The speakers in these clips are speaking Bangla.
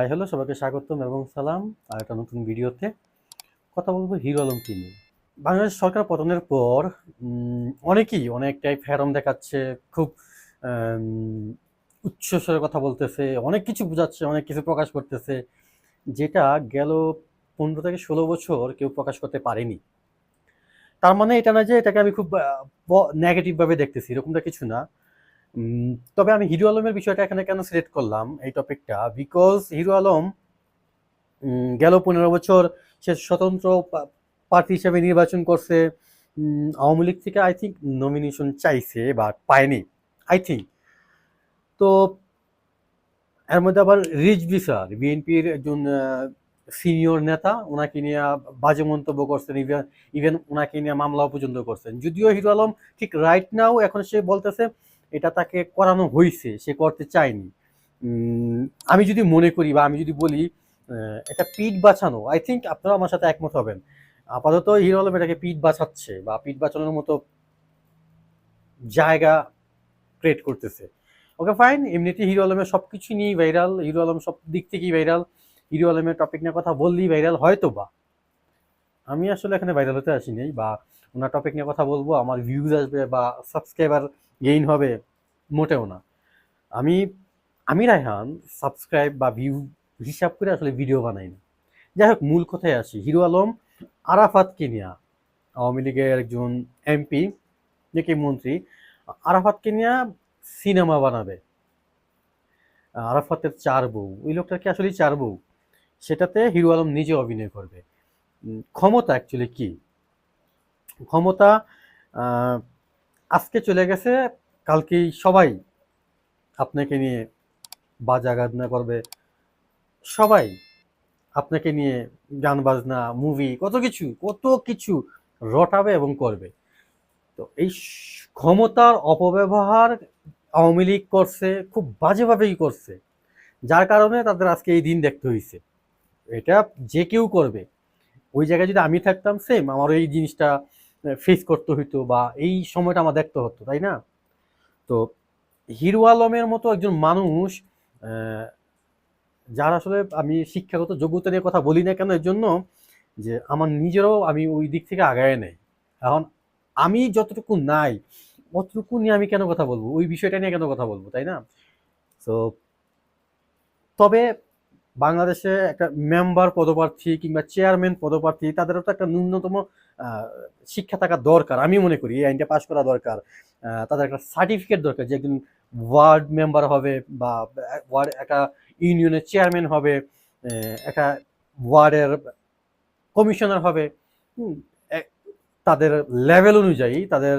হাই, হ্যালো, সবাইকে স্বাগতম এবং সালাম। আর একটা নতুন ভিডিওতে কথা বলব হিরো আলমকে নিয়ে। বাংলাদেশ সরকার পতনের পর অনেকেই অনেকটাই ফেরম দেখাচ্ছে, খুব উচ্চস্বরে কথা বলতেছে, অনেক কিছু বোঝাচ্ছে, অনেক কিছু প্রকাশ করতেছে, যেটা গেল পনেরো থেকে ষোলো বছর কেউ প্রকাশ করতে পারেনি। তার মানে এটা না যে এটাকে আমি খুব নেগেটিভভাবে দেখতেছি, এরকমটা কিছু না। তবে আমি হিরো আলমের বিষয়টা এখানে কেন সিলেক্ট করলাম এই টপিকটা বিকজ হিরো আলম গেল পনেরো বছর সে স্বতন্ত্র প্রার্থী হিসেবে নির্বাচন করছে। আওয়ামী লীগ থেকে আই থিঙ্ক নমিনেশন চাইছে বা পায়নি আই থিঙ্ক তো এর মধ্যে আবার রিজভি স্যার বিএনপির একজন সিনিয়র নেতা, ওনাকে নিয়ে বাজে মন্তব্য করছেন ইভেন ওনাকে নিয়ে মামলাও পর্যন্ত করছেন। যদিও হিরো আলম ঠিক রাইট নাও এখন সে বলতেছে এটা তাকে করানো হয়েছে সে করতে চায়নি। আমি যদি মনে করি বা আমি যদি বলি এটা পিঠ বাঁচানো আই থিঙ্ক আপনারা আমার সাথে একমত হবেন। আপাতত হিরো আলম এটাকে পিঠ বাঁচাচ্ছে বা পিঠ বাঁচানোর মতো জায়গা ক্রিয়েট করতেছে। ওকে ফাইন এমনিতে হিরো আলমের সব কিছু নিয়েই ভাইরাল হিরো আলম সব দিক থেকেই ভাইরাল হিরো আলমের টপিক নিয়ে কথা বললেই ভাইরাল হয়তো বা আমি আসলে এখানে ভাইরাল হতে আসিনি বা ওনার টপিক নিয়ে কথা বলব, আমার ভিউজ আসবে বা সাবস্ক্রাইবার গেইন হবে মোটেও না। আমি আমি রায়হান সাবস্ক্রাইব বা ভিউ হিসাব করে আসলে ভিডিও বানাই না। যাই হোক, মূল কথায় আসি। হিরো আলম, আরাফাত কিনিয়া, আওয়ামী লীগের একজন এমপি নাকি মন্ত্রী আরাফাতকে নিয়ে সিনেমা বানাবে। আরাফাতের চার বউ, ওই লোকটার কি আসলে চার বউ? সেটাতে হিরো আলম নিজে অভিনয় করবে। ক্ষমতা অ্যাকচুয়ালি কি? ক্ষমতা আজকে চলে গেছে, কালকেই সবাই আপনাকে নিয়ে বাজা গাজনা করবে। সবাই আপনাকে নিয়ে গান বাজনা মুভি কত কিছু কত কিছু রটাবে এবং করবে। তো এই ক্ষমতার অপব্যবহার আওয়ামী লীগ করছে, খুব বাজেভাবেই করছে। যার কারণে তাদের আজকে এই দিন দেখতে হয়েছে এটা যে কেউ করবে। ওই জায়গায় যদি আমি থাকতাম সেম আমার এই জিনিসটা ফেস করতে হইতো বা এই সময়টা আমার দেখতে হতো, তাই না? তো হিরো আলমের মতো একজন মানুষ যার আসলে আমি শিক্ষাগত যোগ্যতা নিয়ে কথা বলি না কেন এর জন্য যে আমার নিজেরও আমি ওই দিক থেকে আগায় নেই। এখন আমি যতটুকু নাই, অতটুকু নিয়ে আমি কেন কথা বলব? ওই বিষয়টা নিয়ে কেন কথা বলব, তাই না? তো তবে বাংলাদেশে একটা মেম্বার পদপ্রার্থী কিংবা চেয়ারম্যান পদপ্রার্থী, তাদেরও তো একটা ন্যূনতম শিক্ষা থাকা দরকার। আমি মনে করি এই আইনটা পাশ করা দরকার। তাদের একটা সার্টিফিকেট দরকার যে একজন ওয়ার্ড মেম্বার হবে বা ওয়ার্ড, একটা ইউনিয়নের চেয়ারম্যান হবে একটা ওয়ার্ডের কমিশনার হবে। তাদের লেভেল অনুযায়ী, তাদের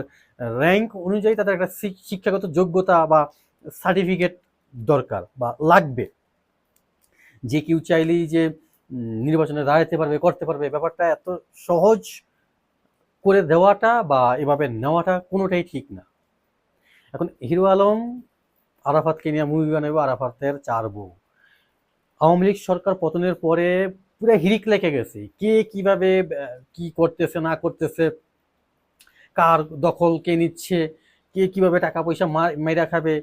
র্যাঙ্ক অনুযায়ী তাদের একটা শিক্ষাগত যোগ্যতা বা সার্টিফিকেট দরকার বা লাগবে। যে কেউ চাইলেই যে নির্বাচনে দাঁড়াতে পারবে, করতে পারবে ব্যাপারটা এত সহজ করে দেওয়াটা বা এভাবে নেওয়াটা কোনোটাই ঠিক না। এখন হিরো আলম আরাফাতকে নিয়ে মুভি বানাবে আরাফাতের চার বউ। আওয়ামী লীগ সরকার পতনের পরে পুরো হিরিক লেগে গেছে। কে কীভাবে কি করতেছে, না করতেছে, কার দখল কে নিচ্ছে, কে কীভাবে টাকা পয়সা মেরা খাবে,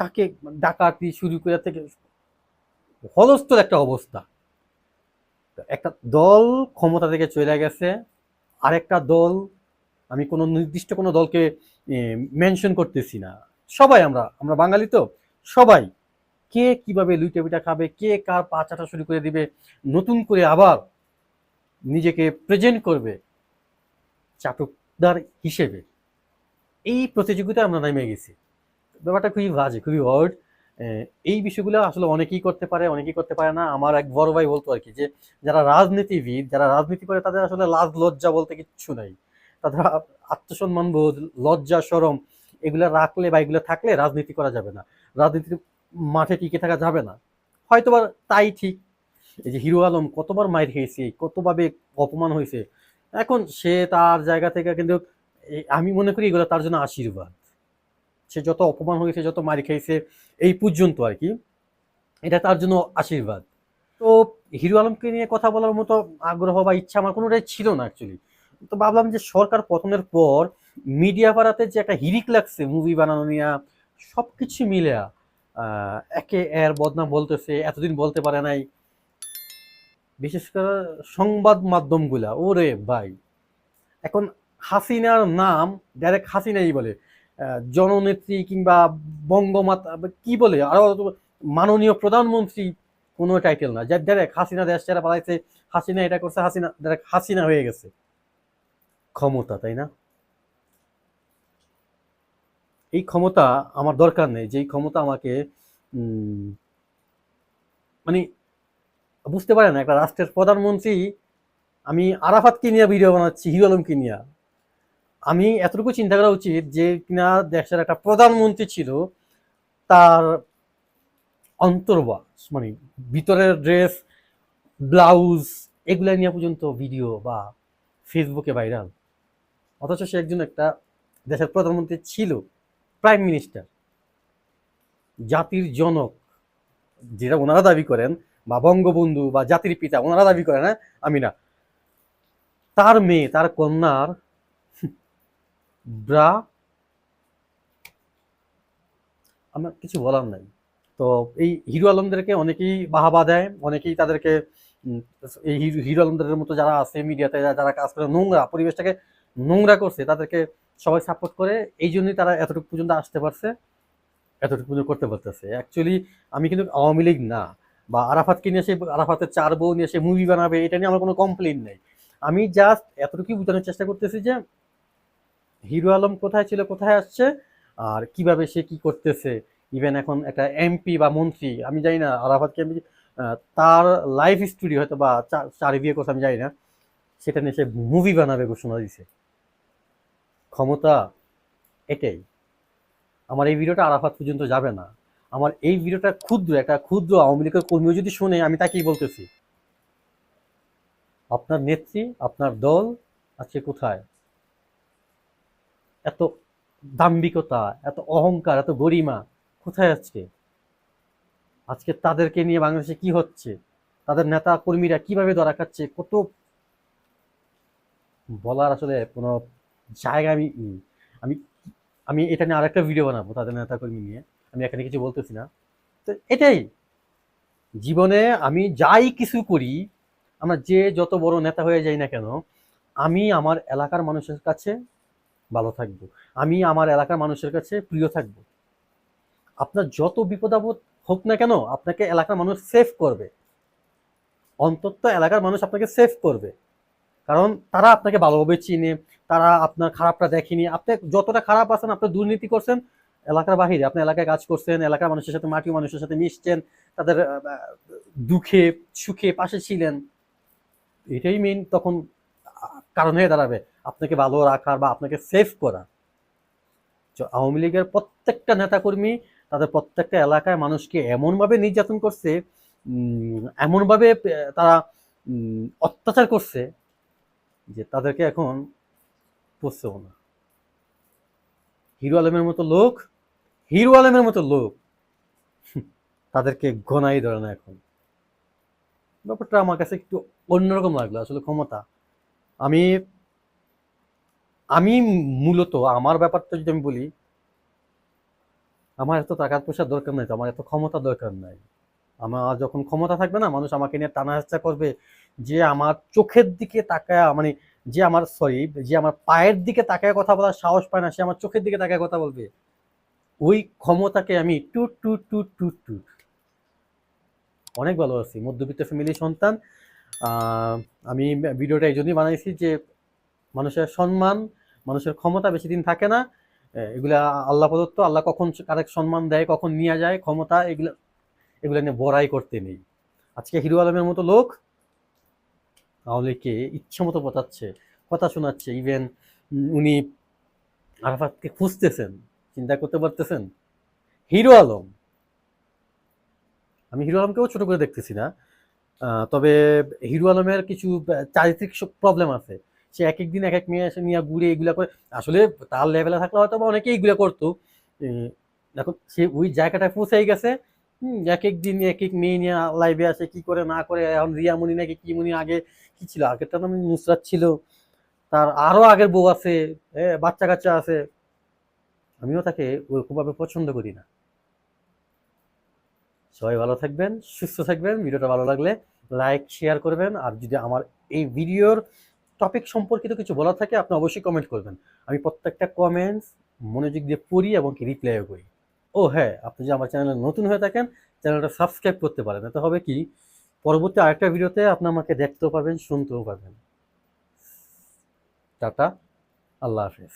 কাকে ডাকাতি শুরু করে থেকে হলস্থল একটা অবস্থা। একটা দল ক্ষমতা থেকে চলে গেছে। আরেকটা দল, আমি কোনো নির্দিষ্ট কোনো দলকে মেনশন করতেছি না। সবাই আমরা আমরা বাঙালি তো, সবাই। কে কীভাবে লুইটা খাবে, কে কার পা চাটা শুরু করে দিবে, নতুন করে আবার নিজেকে প্রেজেন্ট করবে চাটকদার হিসেবে। এই প্রতিযোগিতায় আমরা নেমে গেছি। ব্যাপারটা খুবই বাজে, খুবই ওয়ার্ড এই বিষয়গুলো আসলে অনেকেই করতে পারে, অনেকেই করতে পারে না। আমার এক বড় ভাই বলতো আর কি যে, যারা রাজনীতিবিদ, যারা রাজনীতি করে, তাদের আসলে লাজ, লজ্জা বলতে কিচ্ছু নাই। তাদের আত্মসম্মান বোধ, লজ্জা, সরম, এগুলো রাখলে বা এগুলো থাকলে রাজনীতি করা যাবে না। রাজনীতির মাঠে টিকে থাকা যাবে না। হয়তোবা তাই ঠিক। এই যে হিরো আলম কতবার মাইর খেয়েছে, কতভাবে অপমান হয়েছে। এখন সে তার জায়গা থেকে কিন্তু আমি মনে করি এগুলো তার জন্য আশীর্বাদ। সে যত অপমান হয়েছে, যত মারি খেয়েছে এই পর্যন্ত আর কি। এটা তার জন্য আশীর্বাদ। তো হিরো আলমকে নিয়ে কথা বলার মতো আগ্রহ বা ইচ্ছা আমার কোনোটাই ছিল না অ্যাকচুয়ালি তো ভাবলাম যে সরকার পতনের পর মিডিয়া পাড়াতে যে একটা হিরিক লাগছে মুভি বানানো নিয়ে সব কিছু মিলে একে এর বদনাম বলতেছে, এতদিন বলতে পারে নাই। বিশেষ করে সংবাদ মাধ্যমগুলা, ওরে ভাই। এখন হাসিনার নাম ডাইরেক্ট হাসিনাই বলে। জননেত্রী কিংবা বঙ্গমাতা কি বলে, আরও মাননীয় প্রধানমন্ত্রী কোনো টাইটেল না। যার ডাইরেক্ট হাসিনা দেশ ছেড়ে পালাইছে, হাসিনা এটা করছে, হাসিনা ডাইরেক্ট হাসিনা হয়ে গেছে। ক্ষমতা, তাই না? এই ক্ষমতা আমার দরকার নেই, যেই ক্ষমতা আমাকে মানে বুঝতে পারেন একটা রাষ্ট্রের প্রধানমন্ত্রী, আমি আরাফাতকে নিয়ে ভিডিও বানাচ্ছি, হিরো আলমকে নিয়ে। আমি এতটুকু চিন্তা করা উচিত যে কিনা দেশের একটা প্রধানমন্ত্রী ছিল, তার অন্তর্বাস মানে ভিতরের ড্রেস, ব্লাউজ, এগুলা নিয়ে পর্যন্ত ভিডিও বা ফেসবুকে ভাইরাল। অথচ সে একজন একটা দেশের প্রধানমন্ত্রী ছিল, প্রাইম মিনিস্টার। জাতির জনক, যেটা ওনারা দাবি করেন, বা বঙ্গবন্ধু বা জাতির পিতা, ওনারা দাবি করেন হ্যাঁ? আমি না। তার মেয়ে, তার কন্যার ব্রা, আমার কিছু বলার নাই। তো এই হিরো আলমদেরকে অনেকেই বাহাবা দেয়, অনেকেই তাদেরকে এই হিরো- আলমদের মতো যারা আছে মিডিয়াতে, যারা কাজ করে, নোংরা পরিবেশটাকে নোংরা করছে, তাদেরকে সবাই সাপোর্ট করে। এই জন্যই তারা এতটুকু পর্যন্ত আসতে পারছে, এতটুকু পর্যন্ত করতে পারতেছে। অ্যাকচুয়ালি আমি কিন্তু আওয়ামী লীগ না, বা আরাফাতকে নিয়ে সে, আরাফাতের চার বউ নিয়ে সে মুভি বানাবে, এটা নিয়ে আমার কোনো কমপ্লেন নেই। আমি জাস্ট এতটুকুই বোঝানোর চেষ্টা করতেছি যে হিরো আলম কোথায় ছিল, কোথায় আসছে? আর কীভাবে সে কি করতেছে? ইভেন এখন একটা এমপি বা মন্ত্রী, আমি জানি না আরাফাতকে আমি তার লাইফ স্টোরি হয়তো বা চা- চারি বিয়ে কথা আমি জানি না। সেটা নিয়ে সে মুভি বানাবে ঘোষণা দিছে। ক্ষমতা এটাই। আমার এই ভিডিওটা আরাফাত পর্যন্ত যাবে না। আমার এই ভিডিওটা ক্ষুদ্র, একটা ক্ষুদ্র আওয়ামী লীগের কর্মীও যদি শুনে, আমি তাকেই বলতেছি। আপনার নেত্রী, আপনার দল আছে কোথায়? এত দাম্ভিকতা, এত অহংকার, এত গরিমা কোথায় আজকে আজকে তাদেরকে নিয়ে বাংলাদেশে কি হচ্ছে? তাদের নেতা কর্মীরা কীভাবে ধরা খাচ্ছে? কত বলার আসলে কোনো জায়গা আমি আমি আমি এটা নিয়ে আরেকটা ভিডিও বানাবো তাদের নেতা কর্মী নিয়ে। আমি এখানে কিছু বলতেছি না। তো এটাই, জীবনে আমি যাই কিছু করি, আমরা যে যত বড় নেতা হয়ে যাই না কেন, আমি আমার এলাকার মানুষের কাছে ভালো থাকব। আমি আমার এলাকার মানুষের কাছে প্রিয় থাকব। আপনার যত বিপদ আপদ হোক না কেন, আপনাকে এলাকার মানুষ সেভ করবে। অন্তত এলাকার মানুষ আপনাকে সেভ করবে। কারণ তারা আপনাকে ভালোভাবে চিনে, তারা আপনার খারাপটা দেখেনি। আপনি যতটা খারাপ আছেন, আপনি দুর্নীতি করছেন, এলাকার বাহিরে আপনি এলাকায় কাজ করছেন, এলাকার মানুষের সাথে, মাটি মানুষের সাথে মিশছেন, তাদের দুঃখে, সুখে পাশে ছিলেন। এটাই মেন তখন কারণ হয়ে দাঁড়াবে। আপনাকে ভালো রাখার বা আপনাকে সেফ করা আওয়ামী লীগের প্রত্যেকটা নেতাকর্মী তাদের প্রত্যেকটা এলাকায় মানুষকে এমনভাবে নির্যাতন করছে এমনভাবে তারা অত্যাচার করছে যে তাদেরকে এখন পুষছেও না। হিরো আলমের মতো লোক, হিরো আলমের মতো লোক তাদেরকে গনাই ধরে না এখন। ব্যাপারটা আমার কাছে একটু অন্যরকম লাগল, আসলে ক্ষমতা। আমি আমি মূলত, আমার ব্যাপারটা যদি আমি বলি, আমার এত টাকা পয়সার দরকার নাই তো, আমার এত ক্ষমতা দরকার নাই। আমার যখন ক্ষমতা থাকবে না, মানুষ আমাকে নিয়ে টানা হেঁচা করবে, যে আমার চোখের দিকে তাকায় মানে যে আমার সরি যে আমার পায়ের দিকে তাকায় কথা বলার সাহস পায় না, সে আমার চোখের দিকে তাকায় কথা বলবে। ওই ক্ষমতাকে আমি টুট টুট টুট টুট টুট। অনেক ভালো আছি। মধ্যবিত্ত ফ্যামিলির সন্তান আমি ভিডিওটা এই জন্যই বানাইছি যে মানুষের সম্মান, মানুষের ক্ষমতা বেশি দিন থাকে না। এগুলা আল্লাহ প্রদত্ত, আল্লাহ কখন কারেক সম্মান দেয়, কখন নিয়ে যায়, ক্ষমতা, এগুলা এগুলা নিয়ে বড়াই করতে নেই। আজকে হিরো আলমের মতো লোক আওয়ামীকে ইচ্ছা মতো পতাচ্ছে কথা শোনাচ্ছে ইভেন উনি আরাফাতকে খুঁজতেছেন, চিন্তা করতে পারতেছেন। হিরো আলম, আমি হিরো আলমকেও ছোট করে দেখতেছি না তবে হিরো আলমের কিছু চারিত্রিক প্রবলেম আছে। সে এক এক দিন এক এক মেয়ে এসে নিয়ে ঘুরে এগুলা করে আসলে তার লেভেলে থাকলে হয়তো বা অনেকেই এগুলা করতো। এখন সে ওই জায়গাটায় পৌঁছাই গেছে এক এক দিন এক এক মেয়ে নিয়ে লাইভে আসে কি করে না করে এখন রিয়ামণি নাকি কি মনি আগে কি ছিল? আগেরটা নাম নুসরাত ছিল। তার আরও আগের বউ আছে এ, বাচ্চা কাচ্চা আছে। আমিও তাকে ওরকমভাবে পছন্দ করি না। সবাই ভালো থাকবেন, সুস্থ থাকবেন, ভিডিওটা ভালো লাগলে লাইক শেয়ার করবেন, আর যদি আমার এই ভিডিওর টপিক সম্পর্কিত কিছু বলা থাকে, আপনি অবশ্যই কমেন্ট করবেন। আমি প্রত্যেকটা কমেন্টস মনোযোগ দিয়ে পড়ি এবং রিপ্লাইও করি। ও হ্যাঁ আপনি যদি আমার চ্যানেলে নতুন হয়ে থাকেন চ্যানেলটা সাবস্ক্রাইব করতে পারেন। এতে হবে কি, পরবর্তী আরেকটা ভিডিওতে আপনি আমাকে দেখতেও পাবেন শুনতেও পাবেন টাটা, আল্লাহ হাফিজ।